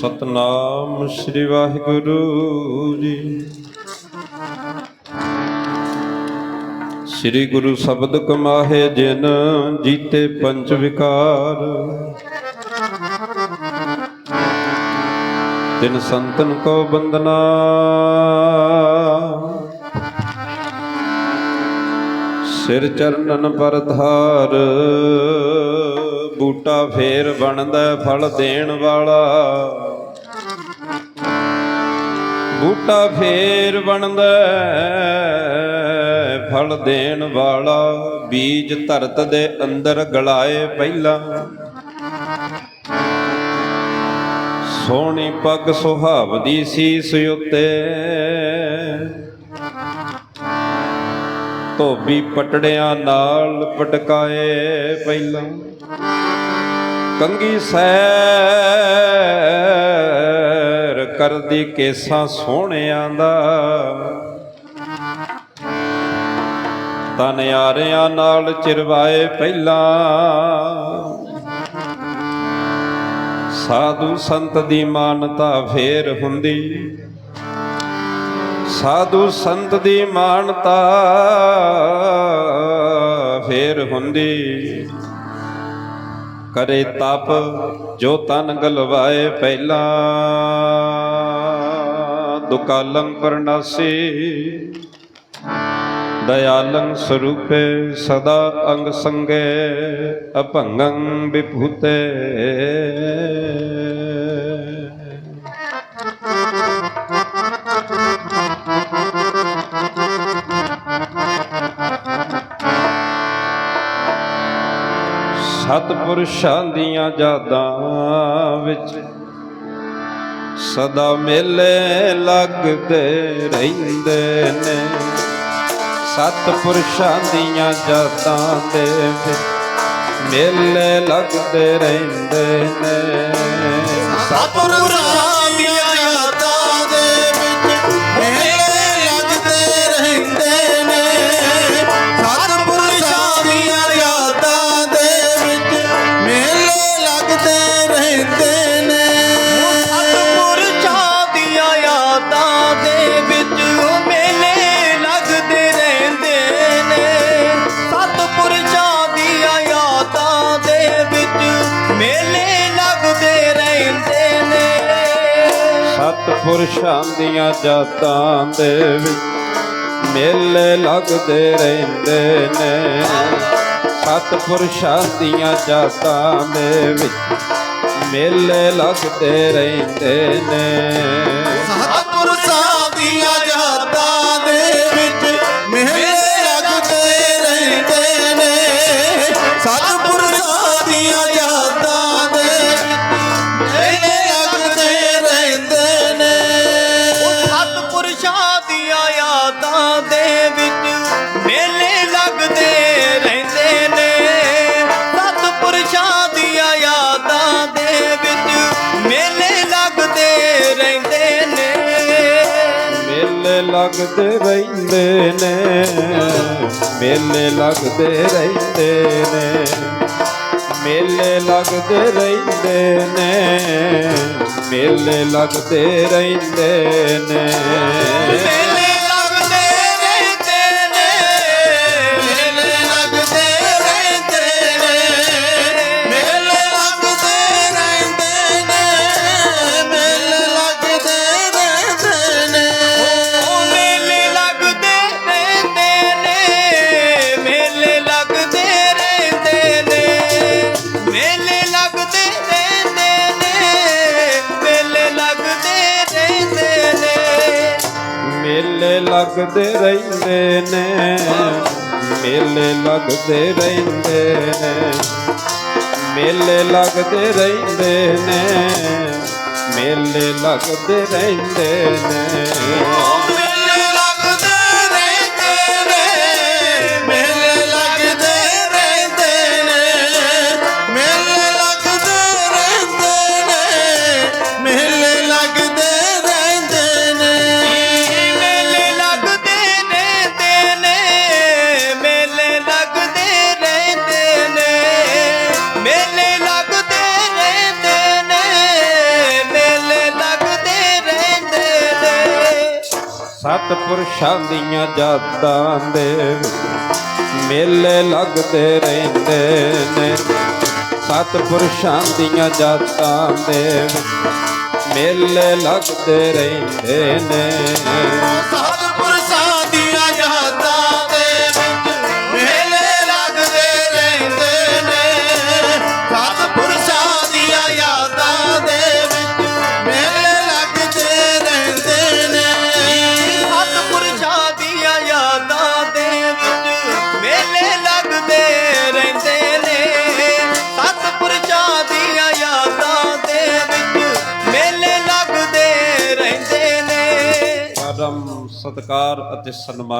ਸਤਨਾਮ ਸ੍ਰੀ ਵਾਹਿਗੁਰੂ ਜੀ। ਸ੍ਰੀ ਗੁਰੂ ਸ਼ਬਦ ਕਮਾਹੇ ਜਿਨ ਜੀਤੇ ਪੰਜ ਵਿਕਾਰ। ਤਿਨ ਸੰਤਨ ਕੋ ਬੰਦਨਾ ਸਿਰ ਚਰਨਨ ਪਰ ਧਾਰ। ਬੂਟਾ ਫੇਰ ਬਣਦਾ ਫਲ ਦੇਣ ਵਾਲਾ। ਬੂਟਾ ਫੇਰ ਬਣਦਾ ਫਲ ਦੇਣ ਵਾਲਾ ਬੀਜ ਧਰਤ ਦੇ ਅੰਦਰ ਗਲਾਏ ਪਹਿਲਾਂ। ਸੋਹਣੀ ਪੱਗ ਸੁਹਾਵਦੀ ਸੀਸ ਉਤੇ। ਧੋਬੀ ਪਟੜਿਆਂ ਨਾਲ ਪਟਕਾਏ ਪਹਿਲਾਂ। ਕੰਗੀ ਸੈ ਕਰਦੀ ਕੇਸਾਂ ਸੋਹਣਿਆਂ ਦਾ। ਤਨ ਯਾਰਿਆਂ ਨਾਲ ਚਿਰਵਾਏ ਪਹਿਲਾਂ। ਸਾਧੂ ਸੰਤ ਦੀ ਮਾਨਤਾ ਫੇਰ ਹੁੰਦੀ। ਸਾਧੂ ਸੰਤ ਦੀ ਮਾਨਤਾ ਫੇਰ ਹੁੰਦੀ। ਕਰੇ ਤਪ ਜੋ ਤਨ ਗਲਵਾਏ ਪਹਿਲਾਂ। ਦੁਕਾਲੰ ਪਰਨਾਸੀ। ਦਇਆਲੰ ਸਰੂਪੇ ਸਦਾ ਅੰਗ ਸੰਗੇ ਅਭੰਗੰ ਵਿਭੂਤੇ। ਸਤਪੁਰਸ਼ਾਂ ਦੀਆਂ ਯਾਦਾਂ ਵਿੱਚ ਸਦਾ ਮੇਲੇ ਲੱਗਦੇ ਰਹਿੰਦੇ ਨੇ। ਸਤਿਪੁਰਸ਼ਾਂ ਦੀਆਂ ਯਾਦਾਂ ਦੇ ਮੇਲੇ ਲੱਗਦੇ ਰਹਿੰਦੇ ਨੇ। ਸਤਿਪੁਰਸ਼ਾਂ ਦੀਆਂ ਸਤਿਪੁਰਸ਼ਾਂ ਦੀਆਂ ਯਾਦਾਂ ਦੇ ਵਿੱਚ ਮੇਲੇ ਲੱਗਦੇ ਰਹਿੰਦੇ ਨੇ। ਸਤਿਪੁਰਸ਼ਾਂ ਦੀਆਂ ਜਾਤਾਂ ਦੇ ਵਿੱਚ ਮੇਲੇ ਲੱਗਦੇ ਰਹਿੰਦੇ ਨੇ। ਸਤਿਪੁਰਸ਼ਾਂ ਦੀਆਂ ਲੱਗਦੇ ਰਹਿੰਦੇ ਨੇ, ਮੇਲੇ ਲੱਗਦੇ ਰਹਿੰਦੇ ਨੇ, ਮੇਲੇ ਲੱਗਦੇ ਰਹਿੰਦੇ ਨੇ, ਮੇਲੇ ਲੱਗਦੇ ਰਹਿੰਦੇ ਨੇ। ਲੱਗਦੇ ਰਹਿੰਦੇ ਨੇ। ਮੇਲੇ ਲੱਗਦੇ ਰਹਿੰਦੇ ਨੇ। ਮੇਲੇ ਲੱਗਦੇ ਰਹਿੰਦੇ ਨੇ। ਮੇਲੇ ਲੱਗਦੇ ਰਹਿੰਦੇ ਨੇ। ਸਤਿਪੁਰਸ਼ਾਂ ਦੀਆਂ ਜਾਤਾਂ ਦੇ ਮੇਲੇ ਲੱਗਦੇ ਰਹਿੰਦੇ ਨੇ। ਸਤਿਪੁਰਸ਼ਾਂ ਦੀਆਂ ਜਾਤਾਂ ਦੇ ਮੇਲੇ ਲੱਗਦੇ ਰਹਿੰਦੇ ਨੇ। ਸਤਿਪੁਰਸ਼ਾਂ ਸਤਕਾਰ ਅਤੇ ਸਨਮਾਨ